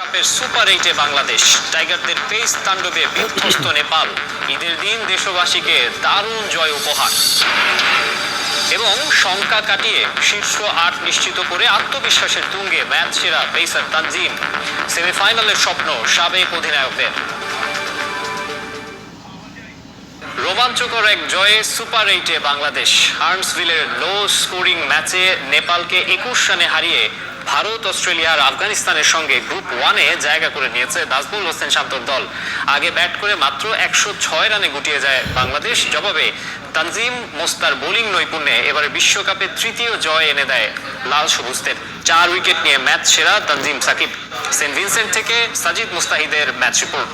কাপের সুপার এইটে বাংলাদেশ। টাইগারদের পেস তাণ্ডবে বিধ্বস্ত নেপাল। ঈদের দিন দেশবাসীকে দারুণ জয় উপহার। এবং শঙ্কা কাটিয়ে শীর্ষ আট নিশ্চিত করে আত্মবিশ্বাসের তুঙ্গে ম্যাচ সেরা পেসার তানজিম। সেমিফাইনালের স্বপ্ন সাবেক অধিনায়কদের। রোমাঞ্চকর এক জয়ে সুপার এইটে বাংলাদেশ। হার্মসভিলের লো স্কোরিং ম্যাচে নেপালকে একুশ রানে হারিয়ে ভারত, অস্ট্রেলিয়া আর আফগানিস্তানের সঙ্গে গ্রুপ ওয়ানে জায়গা করে নিয়েছে নাজমুল হোসেন শান্তর দল। আগে ব্যাট করে মাত্র একশো ছয় রানে গুটিয়ে যায় বাংলাদেশ। জবাবে তানজিম মোস্তার বোলিং নৈপুণ্যে এবারে বিশ্বকাপে তৃতীয় জয় এনে দেয় লাল সবুজদের চার উইকেট নিয়ে ম্যাচ সেরা তানজিম সাকিব। সেন্ট ভিনসেন্ট থেকে সাজিদ মুস্তাহিদের ম্যাচ রিপোর্ট।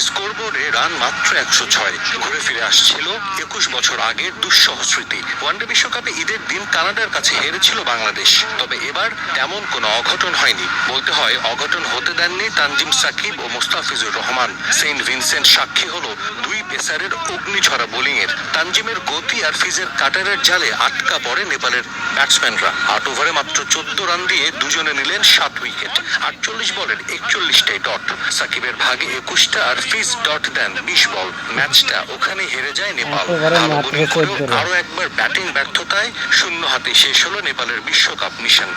স্কোরবোর্ডে রান মাত্র একশো ছয়। ঘুরে ফিরে আসছিল একুশ বছর আগের দুঃসহ স্মৃতি। ওয়ানডে বিশ্বকাপে ঈদের দিন কানাডার কাছে হেরেছিল বাংলাদেশ। তবে এবার তেমন কোনো অঘটন হয়নি। বলতে হয়, অঘটন হতে দেননি তানজিম সাকিব ও মোস্তাফিজুর রহমান। সেন্ট ভিনসেন্ট সাক্ষী হলো দুই পেসারের অগ্নিঝরা বোলিংয়ের তানজিমের গতি আর ফিজের কাটারের জালে আটকা পড়ে নেপালের ব্যাটসম্যানরা। আট ওভারে মাত্র চোদ্দ রান দিয়ে দুজনে নিলেন সাত উইকেট। আটচল্লিশ বলের একচল্লিশটাই ডট। সাকিবের ভাগে একুশটা আর ফিজ ডট দেন বিশ বল। ম্যাচটা ওখানে হেরে যায় নেপাল। এক ওভারে ভালো মাত্র বোলিং করেও 14 রান। আরও একবার ব্যাটিং ব্যর্থতায় শূন্য হাতে শেষ হলো নেপালের বিশ্বকাপ মিশন।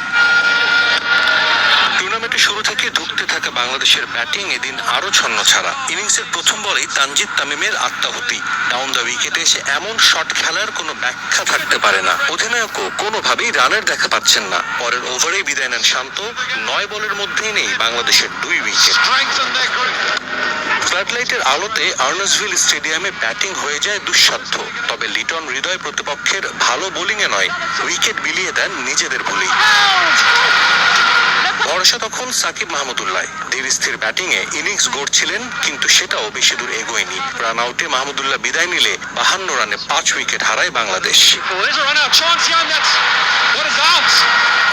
টুর্নামেন্টে শুরু থেকে ধুঁকতে থাকা বাংলাদেশের ব্যাটিং এদিন আরও ছন্ন ছাড়া। ইনিংসের প্রথম বলেই তানজিদ তামিমের আত্মাহুতি। ডাউন দ্য উইকেটে এসে এমন শট খেলার কোনো ব্যাখ্যা থাকতে পারে না। অধিনায়কও কোনোভাবেই রানের দেখা পাচ্ছেন না। পরের ওভারেই বিদায় নেন শান্ত। নয় বলের মধ্যেই নেই বাংলাদেশের দুই উইকেট ফ্লাডলাইটের আলোতে আর্নসভিল স্টেডিয়ামে ব্যাটিং হয়ে যায় দুঃসাধ্য। তবে লিটন হৃদয় প্রতিপক্ষের ভালো বোলিংয়ে নয়। উইকেট বিলিয়ে দেন নিজেদের ভুলেই ভরসা তখন সাকিব মাহমুদুল্লাহ। ধীর স্থির ব্যাটিংয়ে ইনিংস গড়ছিলেন, কিন্তু সেটাও বেশি দূর এগোয়নি। রান আউটে মাহমুদুল্লাহ বিদায় নিলে বাহান্ন রানে পাঁচ উইকেট হারায় বাংলাদেশ.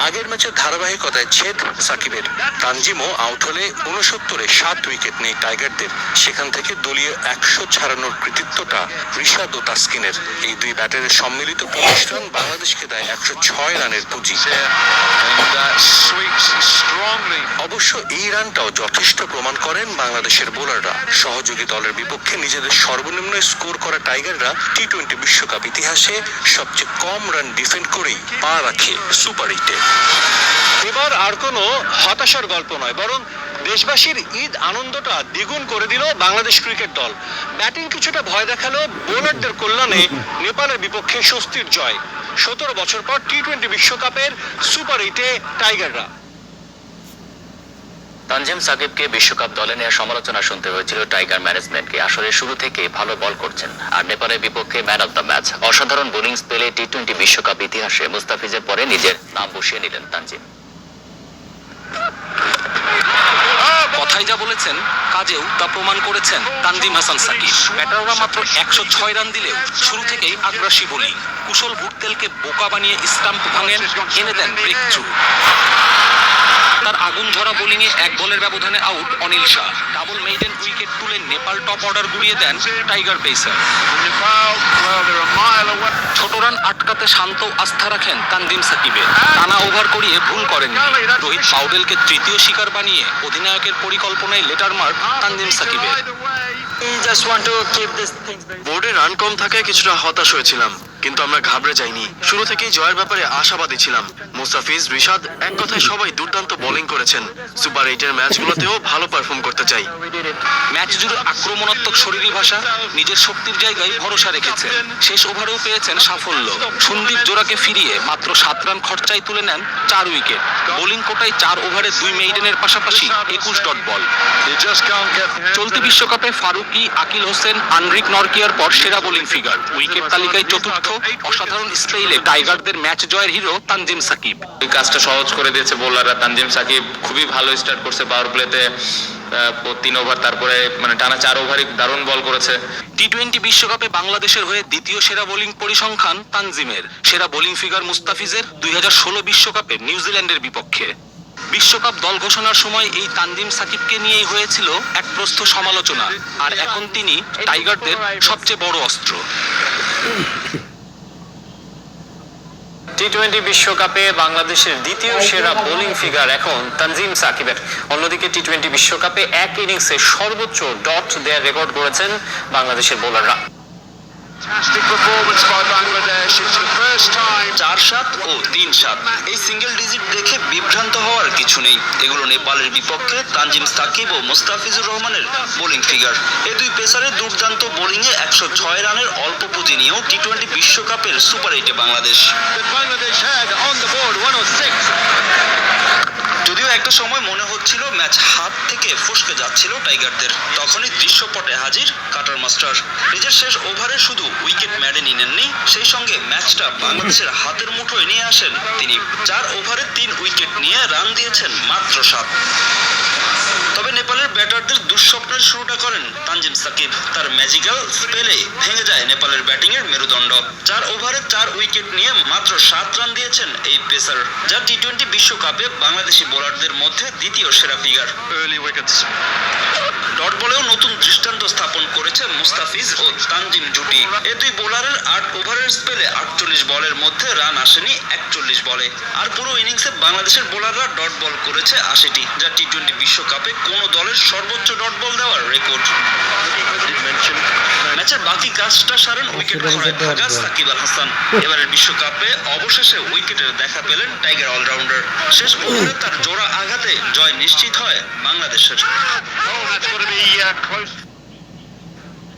আগের ম্যাচের ধারাবাহিকতায় ছেদ সাকিবের। তানজিমও আউট হলে উনসত্তরে সাত উইকেট নেই টাইগারদের। সেখান থেকে দলীয় একশো ছাড়ানোর কৃতিত্বটা ঋষাদ ও তাসকিনের। এই দুই ব্যাটারের সম্মিলিত রান বাংলাদেশকে দেয় একশো ছয় রানের পুঁজি। অবশ্য এই রানটাও যথেষ্ট প্রমাণ করেন বাংলাদেশের বোলাররা। সহযোগী দলের বিপক্ষে নিজেদের সর্বনিম্ন স্কোর করা টাইগাররা টি টোয়েন্টি বিশ্বকাপ ইতিহাসে সবচেয়ে কম রান ডিফেন্ড করেই পা রাখে সুপার এইটে। এবার আর কোনো হতাশার গল্প নয়, বরং দেশবাসীর ঈদ আনন্দটা দ্বিগুণ করে দিল বাংলাদেশ ক্রিকেট দল। ব্যাটিং কিছুটা ভয় দেখাল বোলারদের কল্যাণে নেপালের বিপক্ষে স্বস্তির জয়। সতেরো বছর পর টি টোয়েন্টি বিশ্বকাপের সুপার এইটে টাইগাররা। তানজিম সাকিবকে বিশ্বকাপ দলে নেওয়ার সমালোচনা শুনতে হয়েছিল টাইগার ম্যানেজমেন্টকে। আসলে শুরু থেকে ভালো বল করছেন আর নেপালের বিপক্ষে ম্যান অব দ্য ম্যাচ। অসাধারণ বোলিং স্পেলে টি টোয়েন্টি বিশ্বকাপ ইতিহাসে মুস্তাফিজের পরে নিজের নাম বসিয়ে নিলেন তানজিম। কথায় যা বলেছেন, কাজেও তা প্রমাণ করেছেন তানজিম হাসান সাকিব। ব্যাটাররা মাত্র একশো ছয় রান দিলেও শুরু থেকেই আগ্রাসী বোলিং। কুশল ভুটতেলকে বোকা বানিয়ে স্টাম্প ভাঙেন, এনে দেন ব্রেক থ্রু আগুন বোলিংয়ে এক বলের ব্যবধানে out Anil Shah. Double maiden wicket তুলে নেপাল টপ অর্ডার গুড়িয়ে দেন টাইগার পেসার. ছোট রান আটকাতে শান্ত আস্থা রাখেন তানজিম সাকিবের। টানা ওভার করিয়ে ভুল করেন রোহিত পাউডেলকে তৃতীয় শিকার বানিয়ে অধিনায়কের পরিকল্পনায় লেটার মার্ক সাকিবের। Wide away. বোর্ডে রান কম থাকায় কিছুটা হতাশ হয়েছিলাম। কিন্তু আমরা ঘাবড়ে যাইনি। শুরু থেকেই জয়ের ব্যাপারে আশাবাদী ছিলাম। মুস্তাফিজ, রিশাদ, এক কথায় সবাই দুর্দান্ত বোলিং করেছেন। সুপার এইটের ম্যাচগুলোতেও ভালো পারফর্ম করতে চাই। ম্যাচ জুড়ে আক্রমণাত্মক শরীরী ভাষা নিজের শক্তির জায়গায় ভরসা রেখেছে। শেষ ওভারেও পেয়েছেন সাফল্য। সন্দীপ জোড়াকে ফিরিয়ে মাত্র সাত রান খরচায় তুলে নেন চার উইকেট। বোলিং কোটায় চার ওভারে দুই মেইডেনের পাশাপাশি একুশ ডট বল। চলতি বিশ্বকাপে ফারুকি, আকিল হোসেন, আনরিক নরকিয়ার পর সেরা বোলিং ফিগার। উইকেট তালিকায় চতুর্থ, অসাধারণ স্টাইলে টাইগারদের ম্যাচ জয়ের হিরো তানজিম সাকিব। কাজটা সহজ করে দিয়েছে বোলাররা। তানজিম সাকিব খুবই ভালো স্টার্ট করছে পাওয়ার প্লেতে তিন ওভার, তারপরে মানে টানা চার ওভারই দারুণ বল করেছে। টি টোয়েন্টি বিশ্বকাপে বাংলাদেশের হয়ে দ্বিতীয় সেরা বোলিং পরিসংখ্যান তানজিমের। সেরা বোলিং ফিগার মুস্তাফিজের দুই হাজার ষোলো বিশ্বকাপে নিউজিল্যান্ডের বিপক্ষে। বিশ্বকাপ দল ঘোষণার সময় এই তানজিম সাকিবকে নিয়েই হয়েছিল এক প্রস্থ সমালোচনা। আর এখন তিনি টাইগারদের সবচেয়ে বড় অস্ত্র। টি টোয়েন্টি বিশ্বকাপে বাংলাদেশের দ্বিতীয় সেরা বোলিং ফিগার এখন তানজিম সাকিবের। অন্যদিকে টি টোয়েন্টি বিশ্বকাপে এক ইনিংসে সর্বোচ্চ ডট দেয়ার রেকর্ড করেছেন বাংলাদেশের বোলাররা Fantastic performance by Bangladesh. It's the first time চার সাত ও তিন সাত। এই সিঙ্গেল ডিজিট দেখে বিভ্রান্ত হওয়ার কিছু নেই। এগুলো নেপালের বিপক্ষে তানজিম সাকিব ও মুস্তাফিজুর রহমানের বোলিং ফিগার এই দুই পেসারের দুর্দান্ত বোলিংয়ে একশো ছয় রানের অল্প পুঁজি নিয়েও টি টোয়েন্টি বিশ্বকাপের সুপার এইটে বাংলাদেশ। 106. যদিও একটা সময় মনে হচ্ছিল ম্যাচ হাত থেকে ফসকে যাচ্ছিল টাইগারদের। তখনই দৃশ্যপটে হাজির কাটার মাস্টার। নিজের শেষ ওভারে শুধু উইকেট ম্যাডেনি নেননি সেই সঙ্গে ম্যাচটা বাংলাদেশের হাতের মুঠোয় নিয়ে আসেন তিনি। চার ওভারে তিন উইকেট দিয়েছেন মাত্র সাত ব্যাটারদের দুঃস্বপ্নের শুরুটা করেন তানজিম সাকিব। তার ম্যাজিক্যাল স্পেলে ভেঙে যায় নেপালের ব্যাটিংয়ের মেরুদণ্ড। চার ওভারে চার উইকেট নিয়ে মাত্র সাত রান দিয়েছেন এই পেসার যা টি টোয়েন্টি বিশ্বকাপে বাংলাদেশি বোলারদের মধ্যে দ্বিতীয় সেরা ফিগার ডট বলেও নতুন দৃষ্টান্ত স্থাপন করেছে মুস্তাফিজ ও তানজিম জুটি। এ দুই বোলারের আট ওভারের স্পেলে আটচল্লিশ বলের মধ্যে রান আসেনি একচল্লিশ বলে। আর পুরো ইনিংসে বাংলাদেশের বোলাররা ডট বল করেছে আশিটি যা টি টোয়েন্টি বিশ্বকাপে কোনো দলের সর্বোচ্চ ডট বল দেওয়ার রেকর্ড ম্যাচের বাকি কাজটা সারেন উইকেট খরায় সাকিব আল হাসান। এবারের বিশ্বকাপে অবশেষে উইকেটের দেখা পেলেন টাইগার অলরাউন্ডার শেষ ওভারে তার জোড়া আঘাতে জয় নিশ্চিত হয় বাংলাদেশের.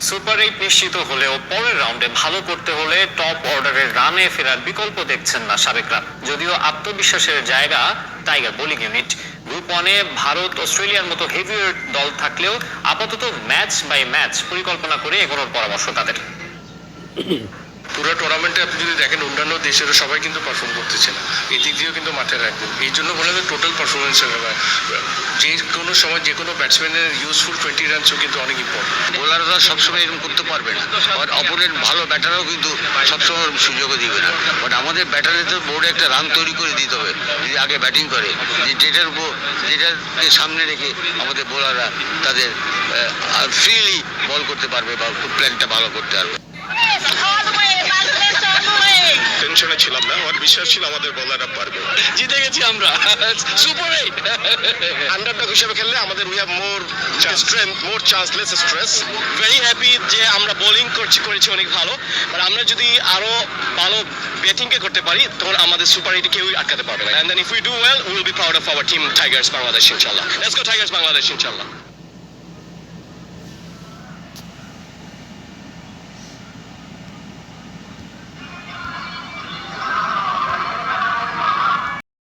সুপার এইট নিশ্চিত হলেও পরের রাউন্ডে ভালো করতে হলে টপ অর্ডারের রানে ফেরার বিকল্প দেখছেন না সাবেকরা। যদিও আত্মবিশ্বাসের জায়গা টাইগার বোলিং ইউনিট গ্রুপ ওয়ানে ভারত, অস্ট্রেলিয়ার মতো হেভিয়ার দল থাকলেও আপাতত ম্যাচ বাই ম্যাচ পরিকল্পনা করে এগোনোর পরামর্শ তাদের। পুরো টুর্নামেন্টে আপনি যদি দেখেন অন্যান্য দেশেরও সবাই কিন্তু পারফর্ম করতেছে না। এই দিক দিয়েও কিন্তু মাথায় রাখবেন। এই জন্য বলে যে টোটাল পারফরমেন্সের ব্যাপার। যে কোনো সময় যে কোনো ব্যাটসম্যানের ইউজফুল টোয়েন্টি রানসও কিন্তু অনেক ইম্পর্টেন্ট বোলাররা সবসময় এরকম করতে পারবে না। আর অপোনেন্ট ভালো ব্যাটারও কিন্তু সবসময় সুযোগও দিবে না। বাট আমাদের ব্যাটারদের বোর্ডে একটা রান তৈরি করে দিতে হবে, যদি আগে ব্যাটিং করে। যে যেটার উপর, যেটাকে সামনে রেখে আমাদের বোলাররা তাদের ফ্রিলি বল করতে পারবে বা প্ল্যানটা ভালো করতে পারবে all the way, Bangladesh all the way. টেনশনে ছিলাম না আমার বিশ্বাস ছিল আমাদের বোলাররা পারবে। জিতে গেছি আমরা। সুপার এইট আন্ডারডগ হিসেবে খেললে আমাদের we have more strength more chance less stress very happy যে আমরা বোলিং করছি করেছি অনেক ভালো। আর আমরা যদি আরও ভালো ব্যাটিংকে করতে পারি তখন আমাদের সুপার এইটে কেউই আটকাতে পারবে না। And then if we do well will be proud of our team Tigers Bangladesh ইনশাআল্লাহ লেটস গো টাইগার্স বাংলাদেশ ইনশাআল্লাহ